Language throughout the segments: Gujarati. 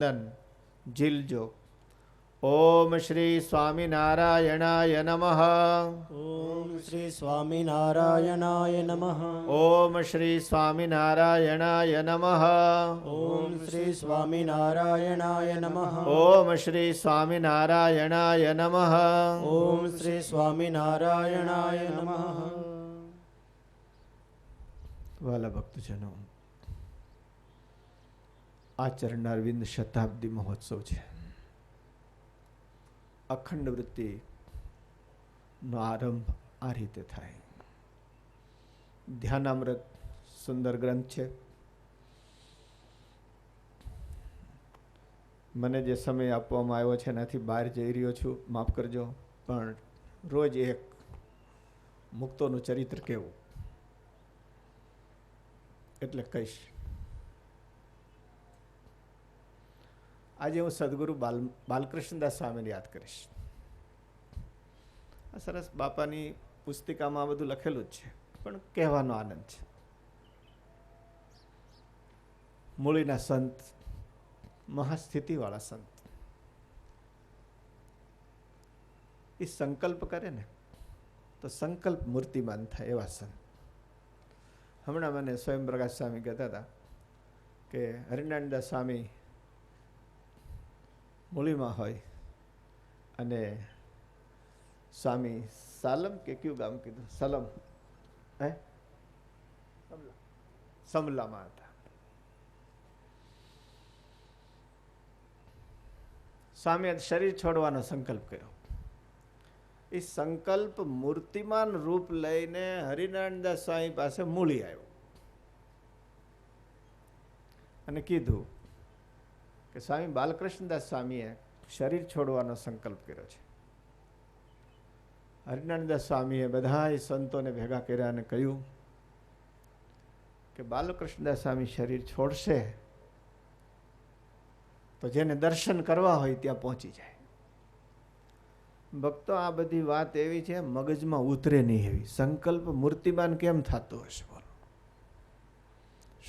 દન જીલજો ઓમ શ્રી સ્વામિનારાયણાય નમઃ ઓમ શ્રી સ્વામિનારાયણાય નમઃ ઓમ શ્રી સ્વામિનારાયણાય નમઃ ઓમ શ્રી સ્વામિનારાયણાય નમઃ ઓમ શ્રી સ્વામિનારાયણાય નમઃ ઓમ શ્રી સ્વામિનારાયણાય નમઃ વાલા ભક્તજનો આ ચરણારવિંદ શતાબ્દી મહોત્સવ છે. અખંડ વૃત્તિ નો આરંભ આ રીતે થાય. ધ્યાનામૃત સુંદર ગ્રંથ છે. મને જે સમય આપવામાં આવ્યો છે એનાથી બહાર જઈ રહ્યો છું, માફ કરજો, પણ રોજ એક મુક્તોનું ચરિત્ર કેવું એટલે કહીશ. આજે હું સદગુરુ બાલ બાલકૃષ્ણદાસ સ્વામીને યાદ કરીશ. આ સરસ બાપાની પુસ્તિકામાં આ બધું લખેલું જ છે, પણ કહેવાનો આનંદ છે. મૂળીના સંત, મહાસ્થિતિવાળા સંત. એ સંકલ્પ કરે ને, તો સંકલ્પ મૂર્તિમાન થાય એવા સંત. હમણાં મને સ્વયં પ્રકાશ સ્વામી કહેતા હતા કે, હરિનારાયણદાસ સ્વામી મૂળીમાં હોય અને સ્વામી સાલમ કે કયું ગામ કીધું? સલમ. હે? સમલામાં હતા. સ્વામીએ શરીર છોડવાનો સંકલ્પ કર્યો. એ સંકલ્પ મૂર્તિમાન રૂપ લઈને હરિનારાયણદાસ સ્વામી પાસે મૂળી આવ્યો. અને કીધું કે સ્વામી બાલકૃષ્ણદાસ સ્વામીએ શરીર છોડવાનો સંકલ્પ કર્યો છે. હરિનાનદાસ સ્વામીએ બધા સંતોને ભેગા કર્યા અને કહ્યું કે બાલકૃષ્ણદાસ સ્વામી શરીર છોડશે તો જેને દર્શન કરવા હોય ત્યાં પહોંચી જાય. ભક્તો, આ બધી વાત એવી છે, મગજમાં ઉતરે નહીં એવી. સંકલ્પ મૂર્તિમાન કેમ થતો હશે બોલો?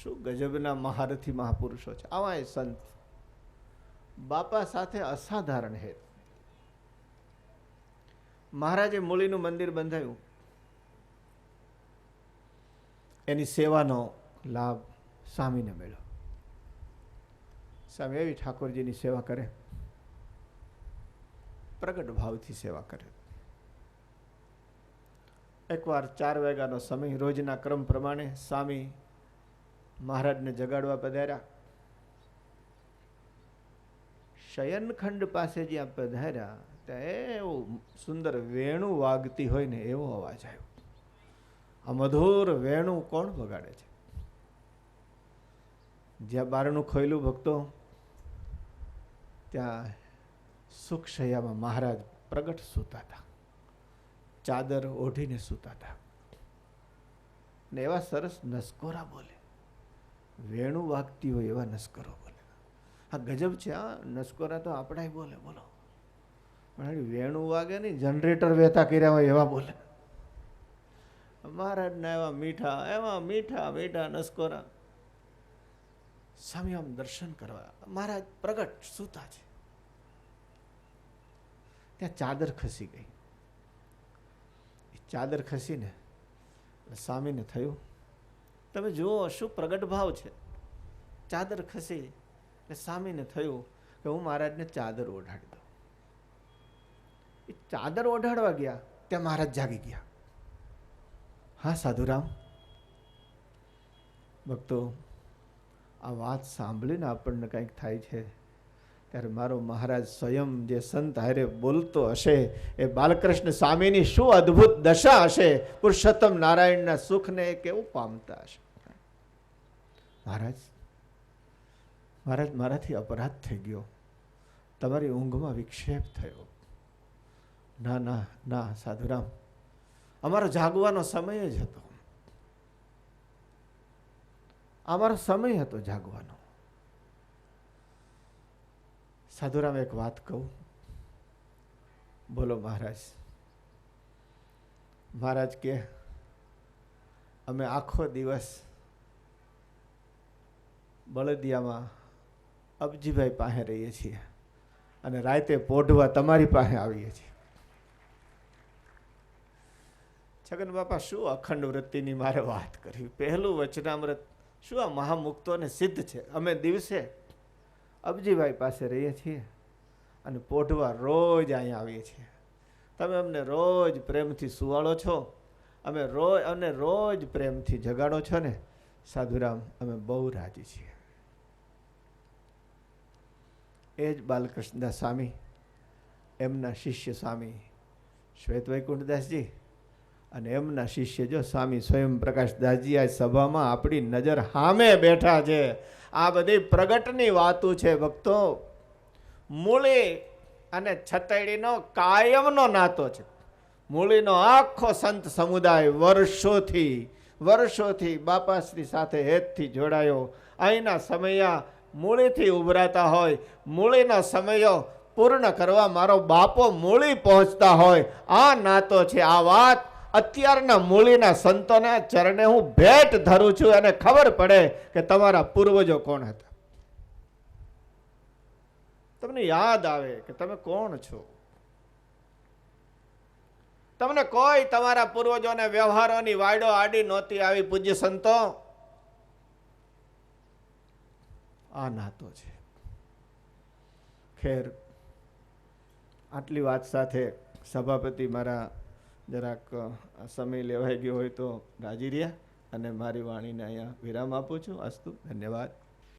શું ગજબના મહારથી મહાપુરુષો છે? આવા એ સંત. બાપા સાથે અસાધારણ હેત. મહારાજે મૂળીનું મંદિર બંધાયું. એની સેવાનો લાભ સ્વામીને મળ્યો. સ્વામી એવી ઠાકોરજીની સેવા કરે. પ્રગટ ભાવથી સેવા કરે. એકવાર ચાર વાગ્યાનો સમય રોજના ક્રમ પ્રમાણે સ્વામી મહારાજને જગાડવા પધાર્યા. શયનખંડ પાસે જ્યાં પધાર્યા, ત્યાં એવું સુંદર વેણું વાગતી હોય ને એવો અવાજ આવ્યો. આ મધુર વેણું કોણ વગાડે છે? જ્યાં બારણું ખોયલું ભક્તો, ત્યાં સુખ શૈયામાં મહારાજ પ્રગટ સૂતા હતા. ચાદર ઓઢીને સૂતા હતા. ને એવા સરસ નસકોરા બોલે. વેણું વાગતી હોય એવા નસ્કરો બોલે. આ ગજબ છે આ નસકોરા તો આપણાય બોલે, બોલો. પણ વેણું વાગે નહીં જનરેટર વહેતા કર્યા હોય એવા બોલે. મહારાજના એવા મીઠા એવા મીઠા મીઠા નસકોરા. સ્વામી, આમ દર્શન કરવા. મહારાજ પ્રગટ સૂતા છે. ત્યાં ચાદર ખસી ગઈ. ચાદર ખસીને સ્વામીને થયું, તમે જુઓ શું પ્રગટ ભાવ છે. ચાદર ખસી એટલે સામેને થયું કે હું મહારાજને ચાદર ઓઢાડી દઉં. એ ચાદર ઓઢાડવા ગયા, ત્યાં મહારાજ જાગી ગયા. હા, સાધુરામ. ભક્તો, આ વાત સાંભળીને આપણને કંઈક થાય છે. ત્યારે મારો મહારાજ સ્વયં જે સંત હારે બોલતો હશે, એ બાલકૃષ્ણ સ્વામીની શું અદ્ભુત દશા હશે? પુરુષોત્તમ નારાયણના સુખને કેવું પામતા હશે? મહારાજ મહારાજ મારાથી અપરાધ થઈ ગયો. તમારી ઊંઘમાં વિક્ષેપ થયો. ના ના ના, સાધુરામ. અમારો જાગવાનો સમય જ હતો. અમારો સમય હતો જાગવાનો. સાધુરામ, એક વાત કહું? બોલો મહારાજ. મહારાજ કે, અમે આખો દિવસ બળદિયામાં અબજીભાઈ પાસે રહીએ છીએ અને રાતે પોઢવા તમારી પાસે આવીએ છીએ. છગન બાપા, શું અખંડ વૃત્તિની મારે વાત કરવી? પહેલું વચનામૃત શું આ મહામુક્તોને સિદ્ધ છે? અમે દિવસે અબજીભાઈ પાસે રહીએ છીએ અને પોઢવા રોજ અહીંયા આવીએ છીએ. તમે અમને રોજ પ્રેમથી સુવાળો છો, અમે રોજ અને રોજ પ્રેમથી જગાડો છો ને? સાધુરામ, અમે બહુ રાજી છીએ. એ જ બાલકૃષ્ણદાસ સ્વામી એમના શિષ્ય સ્વામી શ્વેત વૈકુંઠદાસજી અને એમના શિષ્ય જો સ્વામી સ્વયં પ્રકાશદાસજી આ સભામાં આપણી નજર સામે બેઠા છે. આ બધી પ્રગટની વાતો છે ભક્તો. મૂળી અને છતડીનો કાયમનો નાતો છે. મૂળીનો આખો સંત સમુદાય વર્ષોથી વર્ષોથી બાપાશ્રી સાથે હેતથી જોડાયો. અહીંના સમયા મૂળીથી ઉભરાતા હોય, મૂળીના સમયો પૂર્ણ કરવા મારો બાપો મૂળી પહોંચતા હોય. આ નાતો છે, આ વાત અત્યારના મૂળીના સંતોના ચરણે હું ભેટ ધરું છું અને ખબર પડે કે તમારા પૂર્વજો કોણ હતા. તમને યાદ આવે કે તમે કોણ છો? તમને કોઈ તમારા પૂર્વજોને વ્યવહારોની વાયડો આડી નહોતી આવી પૂજ્ય સંતો? આ નાતો છે. ખેર, આટલી વાત સાથે સભાપતિ મારા જરાક સમય લેવાઈ ગયો હોય તો રાજી રહ્યા અને મારી વાણીને અહીંયા વિરામ આપું છું. અસ્તુ, ધન્યવાદ.